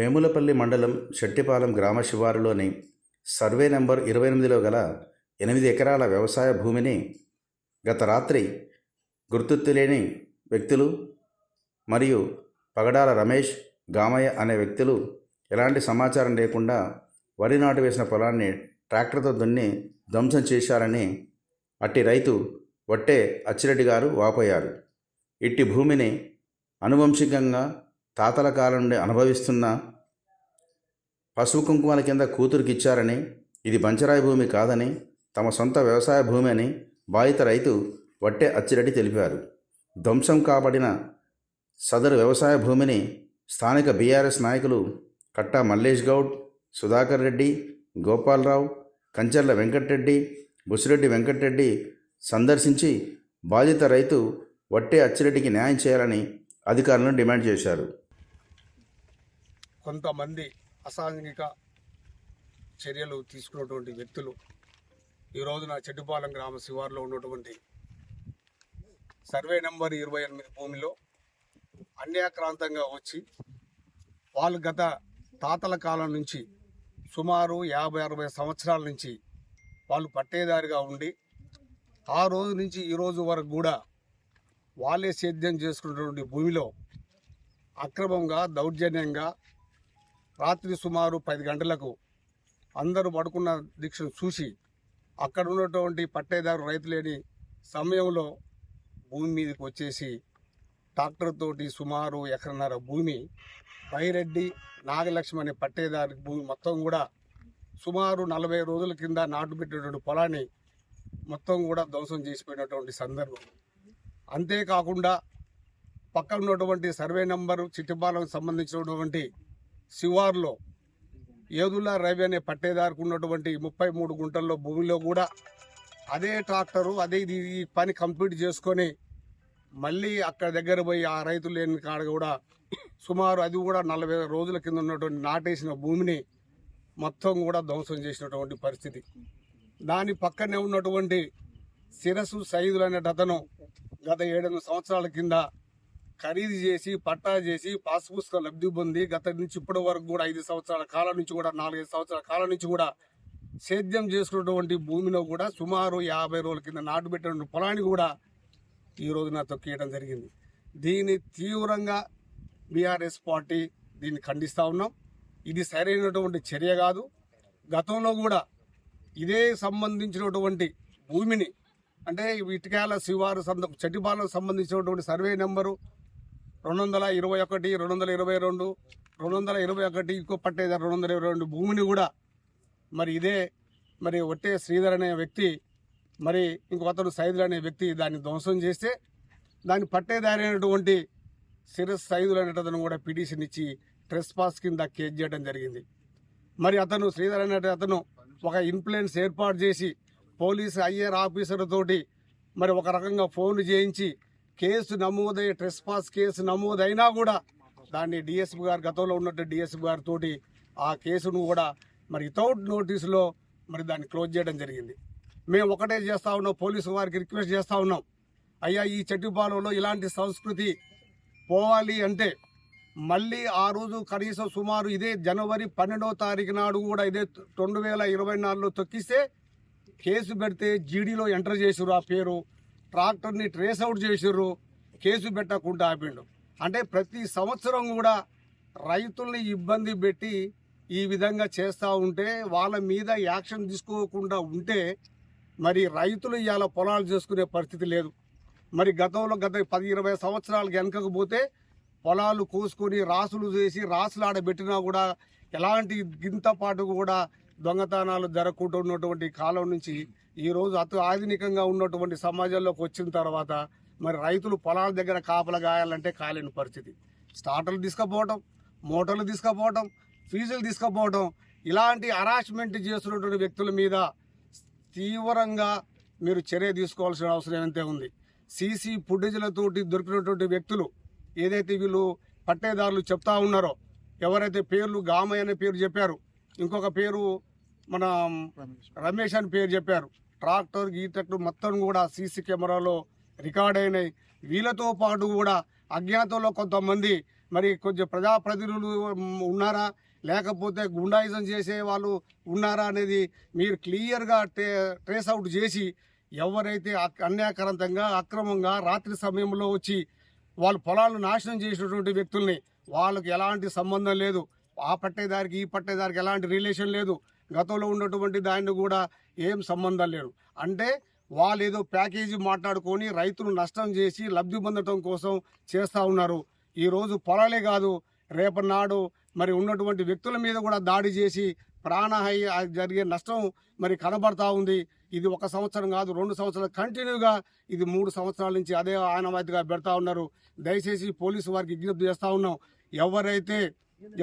వేములపల్లి మండలం శెట్టిపాలెం గ్రామ శివారులోని సర్వే నెంబర్ ఇరవై ఎనిమిదిలో గల ఎనిమిది ఎకరాల వ్యవసాయ భూమిని గత రాత్రి గుర్తు తెలియని వ్యక్తులు మరియు పగడాల రమేష్ గామయ్య అనే వ్యక్తులు ఎలాంటి సమాచారం లేకుండా వరి నాటు వేసిన పొలాన్ని ట్రాక్టర్తో దున్ని ధ్వంసం చేశారని అట్టి రైతు వట్టే అచ్చిరెడ్డి గారు వాపోయారు. ఇట్టి భూమిని అనువంశికంగా తాతల కాలం నుండి అనుభవిస్తున్న పశువు కుంకుమల కింద కూతురికి ఇచ్చారని ఇది బంచరాయి భూమి కాదని తమ సొంత వ్యవసాయ భూమి అని బాధిత రైతు వట్టే అచ్చిరెడ్డి తెలిపారు. ధ్వంసం కాబడిన సదరు వ్యవసాయ భూమిని స్థానిక బీఆర్ఎస్ నాయకులు కట్టా మల్లేష్ గౌడ్ సుధాకర్ రెడ్డి గోపాలరావు కంచర్ల వెంకటరెడ్డి బుసిరెడ్డి వెంకటరెడ్డి సందర్శించి బాధిత రైతు వట్టే అచ్చిరెడ్డికి న్యాయం చేయాలని అధికారులను డిమాండ్ చేశారు. కొంతమంది అసాంఘిక చర్యలు తీసుకున్నటువంటి వ్యక్తులు ఈ రోజున చెట్టుపాలెం గ్రామ శివారులో ఉన్నటువంటి సర్వే నెంబర్ ఇరవై ఎనిమిది భూమిలో అన్యాక్రాంతంగా వచ్చి వాళ్ళు గత తాతల కాలం నుంచి సుమారు యాభై అరవై సంవత్సరాల నుంచి వాళ్ళు పట్టేదారిగా ఉండి ఆ రోజు నుంచి ఈ రోజు వరకు కూడా వాళ్ళే సేద్యం చేసుకున్నటువంటి భూమిలో అక్రమంగా దౌర్జన్యంగా రాత్రి సుమారు పది గంటలకు అందరూ పడుకున్న దీక్షను చూసి అక్కడ ఉన్నటువంటి పట్టేదారు రైతులేని సమయంలో భూమి మీదకి వచ్చేసి ట్రాక్టర్ తోటి సుమారు ఎకరన్నర భూమి బైరెడ్డి నాగలక్ష్మి అనే పట్టేదారి భూమి మొత్తం కూడా సుమారు నలభై రోజుల కింద నాటు పెట్టినటువంటి పొలాన్ని మొత్తం కూడా ధ్వంసం చేసిపోయినటువంటి సందర్భం. అంతేకాకుండా పక్కన ఉన్నటువంటి సర్వే నంబరు చిట్టిపాలకు సంబంధించినటువంటి శివార్లో ఏదుల్లా రవి అనే పట్టేదారుకు ఉన్నటువంటి ముప్పై మూడు గుంటల్లో భూమిలో కూడా అదే ట్రాక్టరు అదే ఇది ఈ పని కంప్లీట్ చేసుకొని మళ్ళీ అక్కడ దగ్గర పోయి ఆ రైతులు లేని కాడ కూడా సుమారు అది కూడా నలభై రోజుల కింద ఉన్నటువంటి నాటేసిన భూమిని మొత్తం కూడా ధ్వంసం చేసినటువంటి పరిస్థితి. దాని పక్కనే ఉన్నటువంటి శిరస్సు సైదులు అనే అతను గత ఏడెనిమిది సంవత్సరాల కింద ఖరీదు చేసి పట్టా చేసి పాస్ పుస్తకం లబ్ధి పొంది గత నుంచి ఇప్పటి వరకు కూడా ఐదు సంవత్సరాల కాలం నుంచి కూడా నాలుగైదు సంవత్సరాల కాలం నుంచి కూడా సేద్యం చేసుకున్నటువంటి భూమిలో కూడా సుమారు యాభై రోజుల కింద నాటు పెట్టిన పొలాన్ని కూడా ఈరోజు నా తొక్కేయడం జరిగింది. దీన్ని తీవ్రంగా బీఆర్ఎస్ పార్టీ దీన్ని ఖండిస్తూ ఉన్నాం. ఇది సరైనటువంటి చర్య కాదు. గతంలో కూడా ఇదే సంబంధించినటువంటి భూమిని అంటే ఇటుకాల శివారు సంద చెట్టిపాలకు సంబంధించినటువంటి సర్వే నెంబరు రెండు వందల ఇరవై ఒకటి రెండు వందల ఇరవై రెండు రెండు వందల ఇరవై ఒకటి ఇంకో పట్టేది రెండు వందల ఇరవై రెండు భూమిని కూడా మరి ఇదే మరి ఒట్టే శ్రీధర్ అనే వ్యక్తి మరి ఇంకో అతను సైదులు అనే వ్యక్తి దాన్ని ధ్వంసం చేస్తే దాన్ని పట్టేదారి అయినటువంటి సిరస్ సైదులు అనేటతను కూడా పిటిషన్ ఇచ్చి ట్రెస్ పాస్ కింద కేసు చేయడం జరిగింది. మరి అతను శ్రీధర్ అనే అతను ఒక ఇన్ఫ్లుయెన్స్ ఏర్పాటు చేసి పోలీస్ ఐఆర్ ఆఫీసర్ తోటి మరి ఒక రకంగా ఫోన్ చేయించి కేసు నమోదై ట్రెస్ పాస్ కేసు నమోదైనా కూడా దాన్ని డిఎస్పీ గారు గతంలో ఉన్నట్టు డిఎస్పీ గారితో ఆ కేసును కూడా మరి వితౌట్ నోటీసులో మరి దాన్ని క్లోజ్ చేయడం జరిగింది. మేము ఒకటే చేస్తా ఉన్నాం పోలీసు వారికి రిక్వెస్ట్ చేస్తూ ఉన్నాం. అయ్యా ఈ చెట్టుపాలెంలో ఇలాంటి సంస్కృతి పోవాలి అంటే మళ్ళీ ఆ రోజు కనీసం సుమారు ఇదే జనవరి పన్నెండవ తారీఖు నాడు కూడా ఇదే రెండు వేల ఇరవై నాలుగులో తొక్కిస్తే కేసు పెడితే జీడీలో ఎంటర్ చేసిర్రు ఆ పేరు. ట్రాక్టర్ని ట్రేస్ అవుట్ చేసిర్రు. కేసు పెట్టకుండా ఆపిండు. అంటే ప్రతి సంవత్సరం కూడా రైతుల్ని ఇబ్బంది పెట్టి ఈ విధంగా చేస్తూ ఉంటే వాళ్ళ మీద యాక్షన్ తీసుకోకుండా ఉంటే మరి రైతులు ఇవాళ పొలాలు చేసుకునే పరిస్థితి లేదు. మరి గతంలో గత పది ఇరవై సంవత్సరాలకు వెనకకు పోతే పొలాలు కోసుకొని రాసులు చేసి రాసులు ఆడబెట్టినా కూడా ఎలాంటి గింతపాటు కూడా దొంగతనాలు జరగకుండా ఉన్నటువంటి కాలం నుంచి ఈరోజు అతి ఆధునికంగా ఉన్నటువంటి సమాజంలోకి వచ్చిన తర్వాత మరి రైతులు పొలాల దగ్గర కాపలు గాయాలంటే కాలేని పరిస్థితి. స్టార్టర్లు తీసుకుపోవటం మోటార్లు తీసుకుపోవటం ఫీజులు తీసుకుపోవటం ఇలాంటి హరాస్మెంట్ చేస్తున్నటువంటి వ్యక్తుల మీద తీవ్రంగా మీరు చర్య తీసుకోవాల్సిన అవసరం ఎంతే ఉంది? సీసీ ఫుటేజ్లతోటి దొరికినటువంటి వ్యక్తులు ఏదైతే వీళ్ళు పట్టేదారులు చెప్తా ఉన్నారో ఎవరైతే పేర్లు గామయ్య అనే పేరు చెప్పారు ఇంకొక పేరు మన రమేష్. అని పేరు చెప్పారు. ట్రాక్టర్ గీటట్లు మొత్తం కూడా సీసీ కెమెరాలో రికార్డ్ అయినాయి. వీళ్ళతో పాటు కూడా అజ్ఞాతంలో కొంతమంది మరి కొంచెం ప్రజాప్రతినిధులు ఉన్నారా? లేకపోతే గుండాయిజం చేసే వాళ్ళు ఉన్నారా అనేది మీరు క్లియర్గా ట్రే ట్రేస్ అవుట్ చేసి ఎవరైతే అన్యాయకరంతంగా అక్రమంగా రాత్రి సమయంలో వచ్చి వాళ్ళు పొలాలు నాశనం చేసినటువంటి వ్యక్తుల్ని వాళ్ళకి ఎలాంటి సంబంధం లేదు. ఆ పట్టేదారికి ఈ పట్టేదారికి ఎలాంటి రిలేషన్ లేదు. గతంలో ఉన్నటువంటి దాన్ని కూడా ఏం సంబంధం లేదు. అంటే వాళ్ళు ఏదో ప్యాకేజీ మాట్లాడుకొని రైతులు నష్టం చేసి లబ్ధి పొందడం కోసం చేస్తూ ఉన్నారు. ఈరోజు పొలాలే కాదు రేపటి నాడు మరి ఉన్నటువంటి వ్యక్తుల మీద కూడా దాడి చేసి ప్రాణహాయి జరిగే నష్టం మరి కనబడతా ఉంది. ఇది ఒక సంవత్సరం కాదు రెండు సంవత్సరాలు కంటిన్యూగా ఇది మూడు సంవత్సరాల నుంచి అదే ఆనవాయితీగా పెడతా ఉన్నారు. దయచేసి పోలీసు వారికి విజ్ఞప్తి చేస్తూ ఉన్నాం. ఎవరైతే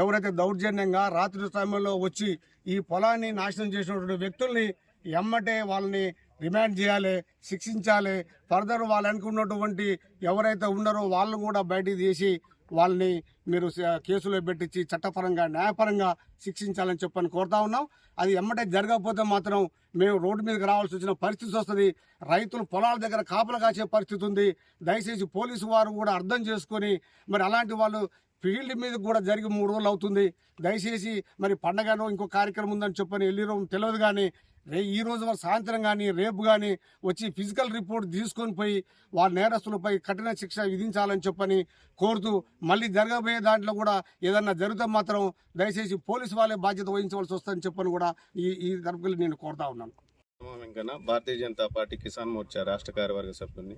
ఎవరైతే దౌర్జన్యంగా రాత్రి సమయంలో వచ్చి ఈ పొలాన్ని నాశనం చేసినటువంటి వ్యక్తుల్ని ఎమ్మటే వాళ్ళని రిమాండ్ చేయాలి శిక్షించాలి ఫర్దర్ వాళ్ళు అనుకున్నటువంటి ఎవరైతే ఉన్నారో వాళ్ళని కూడా బయటికి తీసి వాళ్ళని మీరు కేసులో పెట్టించి చట్టపరంగా న్యాయపరంగా శిక్షించాలని చెప్పని కోరుతా ఉన్నాం. అది ఎమ్మటే జరగకపోతే మాత్రం మేము రోడ్డు మీదకి రావాల్సి వచ్చిన పరిస్థితి వస్తుంది. రైతులు పొలాల దగ్గర కాపలు కాసే పరిస్థితి ఉంది. దయచేసి పోలీసు వారు కూడా అర్థం చేసుకొని మరి అలాంటి వాళ్ళు ఫీల్డ్ మీద కూడా జరిగి మూడు రోజులు అవుతుంది. దయచేసి మరి పండగనో ఇంకో కార్యక్రమం ఉందని చెప్పని వెళ్ళిరో తెలియదు కానీ రే ఈ రోజు వరకు సాయంత్రం కానీ రేపు కానీ వచ్చి ఫిజికల్ రిపోర్ట్ తీసుకొని పోయి వాళ్ళ నేరస్తులపై కఠిన శిక్ష విధించాలని చెప్పని కోరుతూ మళ్ళీ జరగబోయే దాంట్లో కూడా ఏదన్నా జరిగితే మాత్రం దయచేసి పోలీసు వాళ్ళే బాధ్యత వహించవలసి వస్తుందని చెప్పని కూడా ఈ ఈ తరపుకి నేను కోరుతా ఉన్నాను. వెంకన్న భారతీయ జనతా పార్టీ కిసాన్ మోర్చా రాష్ట్ర కార్యవర్గ సభ్యుని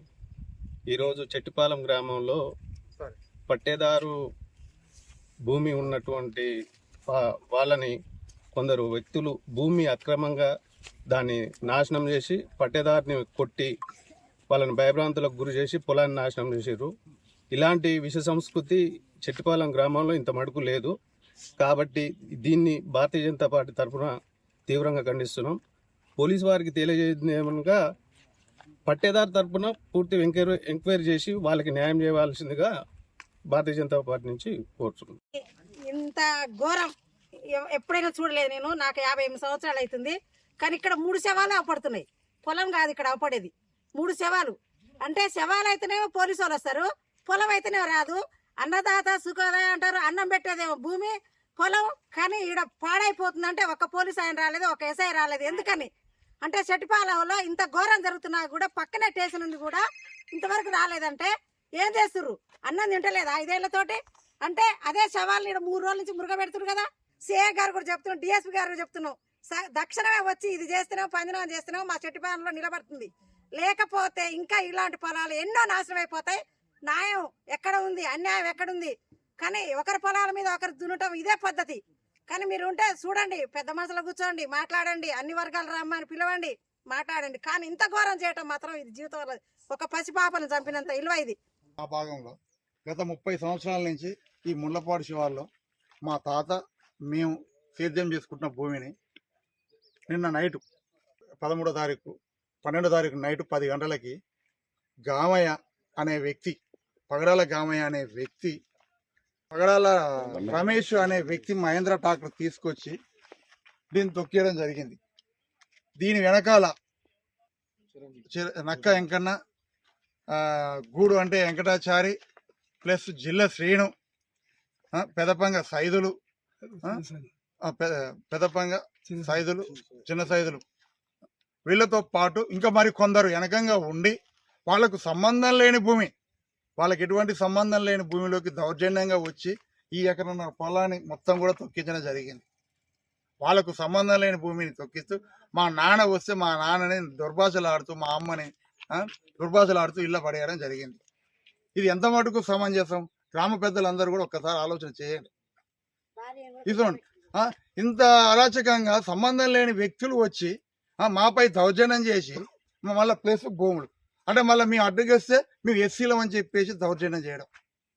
ఈరోజు చెట్టిపాలెం గ్రామంలో పట్టేదారు భూమి ఉన్నటువంటి వాళ్ళని కొందరు వ్యక్తులు భూమి అక్రమంగా దాన్ని నాశనం చేసి పట్టేదారిని కొట్టి వాళ్ళని భయభ్రాంతులకు గురి చేసి పొలాన్ని నాశనం చేసారు ఇలాంటి విష సంస్కృతి చెట్టుపాలెం గ్రామంలో ఇంత మటుకు లేదు. కాబట్టి దీన్ని భారతీయ జనతా పార్టీ తరఫున తీవ్రంగా ఖండిస్తున్నాం. పోలీసు వారికి తెలియజేయడం ఏమనగా పట్టేదారు తరపున పూర్తి ఎంక్వైరీ ఎంక్వైరీ చేసి వాళ్ళకి న్యాయం చేయవలసిందిగా భారతీయ జనతా పార్టీ నుంచి కోరుతున్నాం. ఇంత ఘోరం. ఎప్పుడైనా చూడలేదు నేను. నాకు యాభై ఎనిమిది సంవత్సరాలు అవుతుంది. కానీ ఇక్కడ మూడు శవాలు అవపడుతున్నాయి. పొలం కాదు ఇక్కడ అవపడేది. మూడు శవాలు. అంటే శవాలు అయితేనేమో పోలీసు వాళ్ళు వస్తారు. పొలం అయితేనే రాదు. అన్నదాత సుఖోదయ అంటారు. అన్నం పెట్టేదేమో భూమి పొలం. కానీ ఈడ పాడైపోతుంది అంటే ఒక పోలీస్ ఆయన రాలేదు ఒక ఎస్ఐ రాలేదు. ఎందుకని? అంటే చెట్టుపాలెంలో ఇంత ఘోరం జరుగుతున్నా కూడా పక్కనే స్టేషన్ ఉంది కూడా ఇంతవరకు రాలేదంటే ఏం చేస్తుర్రు? అన్నం తింటలేదా ఐదేళ్ళతోటి? అంటే అదే సవాల్ ఇక్కడ మూడు రోజుల నుంచి మురుగ పెడుతున్నారు కదా? సిఏ గారు కూడా చెప్తున్నాం డిఎస్పీ గారు కూడా చెప్తున్నాం స- దక్షిణమే వచ్చి ఇది చేస్తున్నాం పంజనం చేస్తున్నాం మా చెట్టు పాలనలో నిలబడుతుంది. లేకపోతే ఇంకా ఇలాంటి పొలాలు ఎన్నో నాశనం అయిపోతాయి. న్యాయం ఎక్కడ ఉంది? అన్యాయం ఎక్కడుంది కానీ ఒకరి పొలాల మీద ఒకరు దున్నటం ఇదే పద్ధతి. కానీ మీరు ఉంటే చూడండి పెద్ద మనుషులు కూర్చోండి మాట్లాడండి అన్ని వర్గాలు రమ్మని పిలవండి మాట్లాడండి. కానీ ఇంత ఘోరం చేయటం మాత్రం ఇది జీవితంలో ఒక పసిపాపను చంపినంత ఇల్వ ఇది. ఆ భాగంలో గత ముప్పై సంవత్సరాల నుంచి ఈ ముళ్ళపాడు శివార్లో మా తాత మేము సేద్యం చేసుకుంటున్న భూమిని నిన్న నైటు పదమూడో తారీఖు పన్నెండో తారీఖు నైటు పది గంటలకి గామయ్య అనే వ్యక్తి పగడాల గామయ్య అనే వ్యక్తి పగడాల రమేష్ అనే వ్యక్తి మహేంద్ర ట్రాక్టర్ తీసుకొచ్చి దీన్ని తొక్కేయడం జరిగింది. దీని వెనకాల నక్క వెంకన్న గూడు అంటే వెంకటాచారి ప్లస్ జిల్లా శ్రీను పెదపంగ సైదులు పెదపంగ సైదులు చిన్న సైదులు. వీళ్ళతో పాటు ఇంకా మరి కొందరు వెనకంగా ఉండి వాళ్ళకు సంబంధం లేని భూమి వాళ్ళకి ఎటువంటి సంబంధం లేని భూమిలోకి దౌర్జన్యంగా వచ్చి ఈ ఎకరన్న పొలాన్ని మొత్తం కూడా తొక్కించడం జరిగింది. వాళ్ళకు సంబంధం లేని భూమిని తొక్కిస్తూ మా నాన్న వస్తే మా నాన్నని దుర్భాషలు ఆడుతూ మా అమ్మని ఆ, దుర్భాషలు ఆడుతూ ఇళ్ళ పడేయడం జరిగింది. ఇది ఎంత మటుకు సమంజసం? గ్రామ పెద్దలందరూ కూడా ఒక్కసారి ఆలోచన చేయండి. ఇదిగోండి. ఆ, ఇంత అరాచకంగా సంబంధం లేని వ్యక్తులు వచ్చి మాపై దౌర్జన్యం చేసి మళ్ళీ ప్లేస్ భూములు అంటే మళ్ళీ మేము అడ్డుకేస్తే మేము ఎస్సీలం అని చెప్పేసి దౌర్జన్యం చేయడం.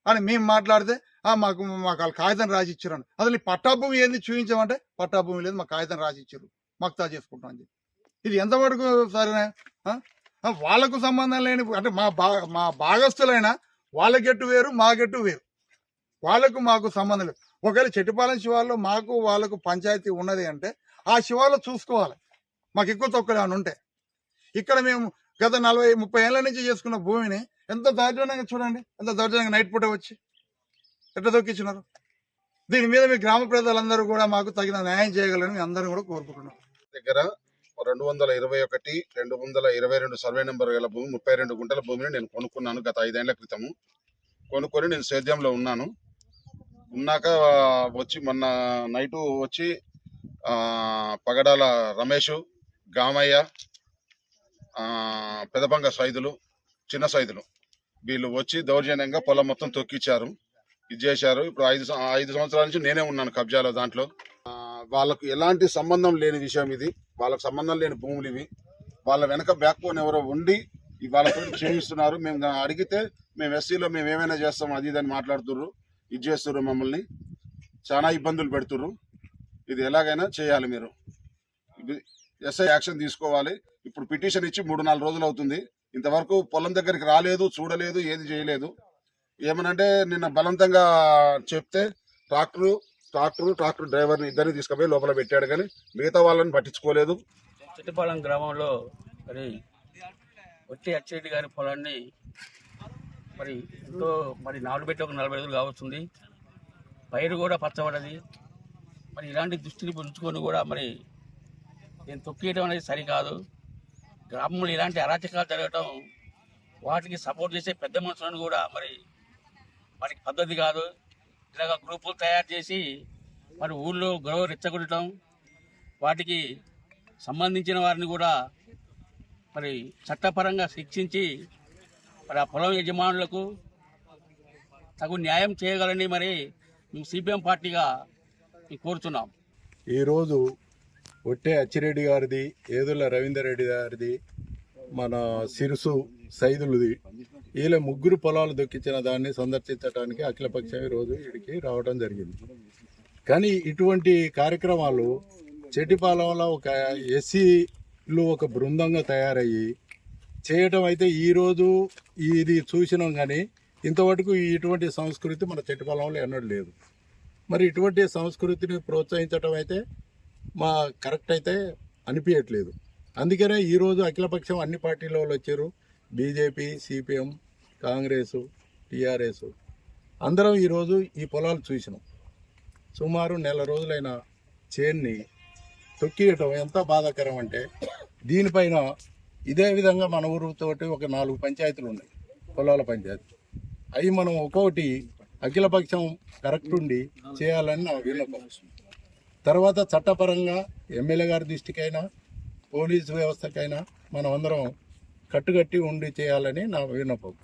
అని మేము మాట్లాడితే ఆ, మాకు మాకు వాళ్ళు కాగితం రాసి ఇచ్చారు అసలు పట్టాభూమి ఏంది చూపించామంటే పట్టాభూమి లేదు మాకు కాగితం రాసి ఇచ్చారు మక్తా చేసుకుంటాం అని చెప్పి. ఇది ఎంత మటుకు సరేనా? వాళ్ళకు సంబంధం లేని అంటే మా భా మా భాగస్థులైన వాళ్ళ గెట్టు వేరు మా గెట్టు వేరు. వాళ్ళకు మాకు సంబంధం లేదు. ఒకవేళ చెట్టుపాలెం శివార్లో మాకు వాళ్ళకు పంచాయతీ ఉన్నది అంటే ఆ శివార్లో చూసుకోవాలి. మాకు ఎక్కువ తొక్కలు ఏమైనా ఉంటే. ఇక్కడ మేము గత నలభై ముప్పై ఏళ్ళ నుంచి చేసుకున్న భూమిని ఎంత దౌర్జన్యంగా చూడండి. ఎంత దౌర్జన్యంగా నైట్ పూట వచ్చి ఎట్లా తొక్కించినారు దీని మీద మీ గ్రామ ప్రజలందరూ కూడా మాకు తగిన న్యాయం చేయగలని మీ అందరం కూడా కోరుకుంటున్నాం. దగ్గర రెండు వందల ఇరవై ఒకటి రెండు వందల ఇరవై రెండు సర్వే నెంబర్ గల భూమి ముప్పై రెండు గుంటల భూమిని నేను కొనుక్కున్నాను గత ఐదేళ్ళ క్రితము. కొనుక్కొని నేను సేద్యంలో ఉన్నాను. ఉన్నాక వచ్చి మొన్న నైటు వచ్చి పగడాల రమేష్ గామయ్య పెదభంగ సైదులు చిన్న సైదులు వీళ్ళు వచ్చి దౌర్జన్యంగా పొలం మొత్తం తొక్కిచ్చారు. ఇది చేశారు. ఇప్పుడు ఐదు ఐదు సంవత్సరాల నుంచి నేనే ఉన్నాను కబ్జాలో దాంట్లో. వాళ్ళకు ఎలాంటి సంబంధం లేని విషయం ఇది. వాళ్ళకు సంబంధం లేని భూములు ఇవి. వాళ్ళ వెనక బ్యాక్ బోన్ ఎవరో ఉండి వాళ్ళతో చేయిస్తున్నారు మేము అడిగితే మేము ఎస్సీలో మేము ఏమైనా చేస్తాం అది ఇది అని మాట్లాడుతుర్రు. ఇది చేస్తుర్రు మమ్మల్ని. చాలా ఇబ్బందులు పెడుతుర్రు. ఇది ఎలాగైనా చేయాలి మీరు. ఎస్ఐ యాక్షన్ తీసుకోవాలి. ఇప్పుడు పిటిషన్ ఇచ్చి మూడు నాలుగు రోజులు అవుతుంది. ఇంతవరకు పొలం దగ్గరికి రాలేదు చూడలేదు ఏది చేయలేదు. ఏమనంటే నిన్న బలవంతంగా చెప్తే ట్రాక్టరు ట్రాక్టర్ ట్రాక్టర్ డ్రైవర్ని ఇద్దరిని తీసుకుపోయి లోపల పెట్టాడు కానీ మిగతా వాళ్ళని పట్టించుకోలేదు. చిట్టిపాలెం గ్రామంలో మరి వచ్చే అచ్చేటి గారి పొలాన్ని మరి ఎంతో మరి నాలుగు పెట్టి ఒక నలభై రోజులు కావస్తుంది పైరు కూడా పచ్చబడది మరి ఇలాంటి దృష్టిని ఉంచుకొని కూడా మరి నేను తొక్కియడం అనేది సరికాదు. గ్రామంలో ఇలాంటి అరాచకాలు జరగటం వాటికి సపోర్ట్ చేసే పెద్ద మనుషులను కూడా మరి వాటికి పద్ధతి కాదు. ఇలాగ గ్రూపులు తయారు చేసి మరి ఊళ్ళో గొడవ రెచ్చగొట్టడం వాటికి సంబంధించిన వారిని కూడా మరి చట్టపరంగా శిక్షించి మరి ఆ పొలం యజమానులకు తగు న్యాయం చేయగలని మరి మేము సిపిఎం పార్టీగా కోరుతున్నాం. ఈరోజు ఒట్టే అచ్చిరెడ్డి గారిది ఏదుల రవీందర్ రెడ్డి గారిది మన సిరుసు సైదులది. వీళ్ళ ముగ్గురు పొలాలు దొక్కించిన దాన్ని సందర్శించడానికి అఖిలపక్షం ఈరోజు ఇక్కడికి రావడం జరిగింది. కానీ ఇటువంటి కార్యక్రమాలు చెట్టిపాలెంలో ఒక ఎస్సీలు ఒక బృందంగా తయారయ్యి చేయటం అయితే ఈరోజు ఇది చూసినాం కానీ ఇంతవరకు ఇటువంటి సంస్కృతి మన చెట్టిపాలెంలో ఎన్నడూ లేదు. మరి ఇటువంటి సంస్కృతిని ప్రోత్సహించడం అయితే మా కరెక్ట్ అయితే అనిపించట్లేదు అందుకనే ఈరోజు అఖిలపక్షం అన్ని పార్టీల వాళ్ళు వచ్చారు. BJP CPM Congress TRS. అందరం ఈరోజు ఈ పొలాలు చూసినాం. సుమారు నెల రోజులైన చేన్ని తొక్కియటం ఎంత బాధాకరం అంటే దీనిపైన ఇదే విధంగా మన ఊరుతోటి ఒక నాలుగు పంచాయతీలు ఉన్నాయి పొలాల పంచాయతీ. అవి మనం ఒక్కొక్కటి అఖిలపక్షం కరెక్ట్ ఉండి చేయాలని నా విన్నపం. తర్వాత చట్టపరంగా ఎమ్మెల్యే గారి దృష్టికైనా పోలీసు వ్యవస్థకైనా మనం అందరం కట్టుకట్టి ఉండి చేయాలని నా విన్నపం.